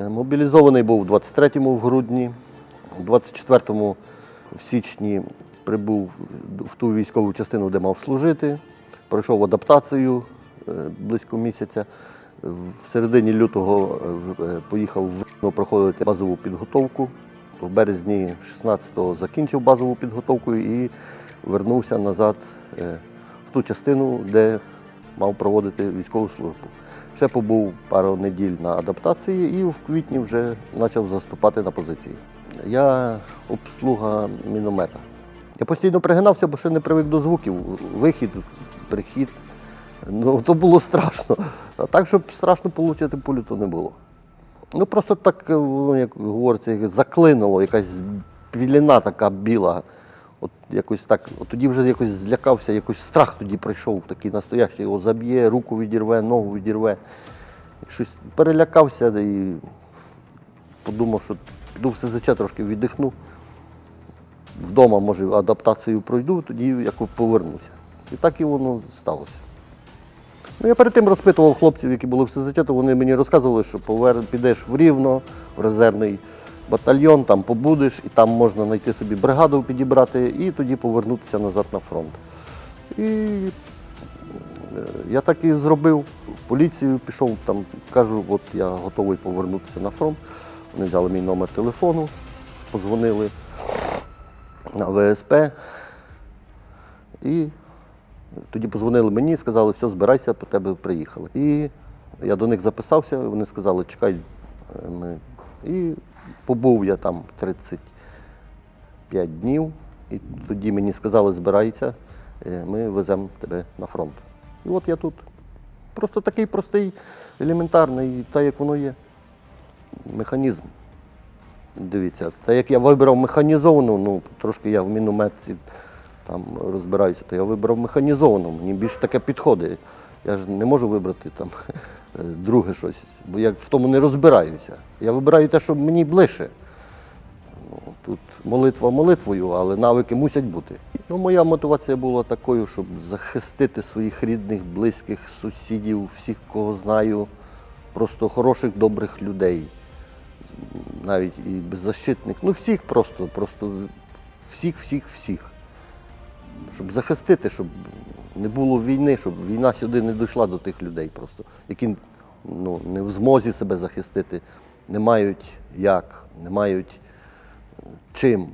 Е, Мобілізований був у 23-му в грудні, у 24-му в січні прибув в ту військову частину, де мав служити. Пройшов адаптацію е, близько місяця. В середині лютого е, поїхав проходити базову підготовку. В березні 16-го закінчив базову підготовку і вернувся назад в ту частину, де мав проводити військову службу. Ще побув пару неділь на адаптації і в квітні вже почав заступати на позиції. Я обслуга міномета. Я постійно пригинався, бо ще не привик до звуків. Вихід, прихід. Ну, то було страшно. А так, щоб страшно отримати пулю, то не було. Ну просто так, е, як говориться, заклинуло, якась піліна така біла. От якось так, от тоді вже якось злякався, якось страх тоді прийшов, такий настоящий, його заб'є, руку відірве, ногу відірве. Щось перелякався і подумав, що піду в СЗЧ трошки віддихну. Вдома, може, адаптацію пройду, тоді якось повернуся. І так і воно сталося. Ну, я перед тим розпитував хлопців, які були в СЗЧ, то вони мені розказували, що повер... підеш в Рівно, в резервний батальйон, там побудеш, і там можна знайти собі бригаду підібрати і тоді повернутися назад на фронт. І е, я так і зробив. Поліцію пішов, там кажу, от я готовий повернутися на фронт. Вони взяли мій номер телефону, подзвонили на ВСП. І тоді позвонили мені, сказали, все, збирайся, по тебе приїхали. І я до них записався, вони сказали, чекай. е, Ми... І побув я там 35 днів. І тоді мені сказали, збирайся, е, ми веземо тебе на фронт. І от я тут. Просто такий простий, елементарний, так як воно є. Механізм. Дивіться, так як я вибрав механізовану, ну трошки я в мінометці там розбираюся, то я вибрав механізовану, мені більше таке підходить. Я ж не можу вибрати там е, друге щось, бо я в тому не розбираюся. Я вибираю те, що мені ближче. Ну, Тут молитва молитвою, але навики мусять бути. Ну, моя мотивація була такою, щоб захистити своїх рідних, близьких, сусідів, всіх, кого знаю, просто хороших, добрих людей навіть і беззащитних. Ну, всіх просто, просто всіх, всіх, всіх. Щоб захистити, щоб не було війни, щоб війна сюди не дійшла до тих людей просто, які ну, не в змозі себе захистити, не мають як, не мають е, чим.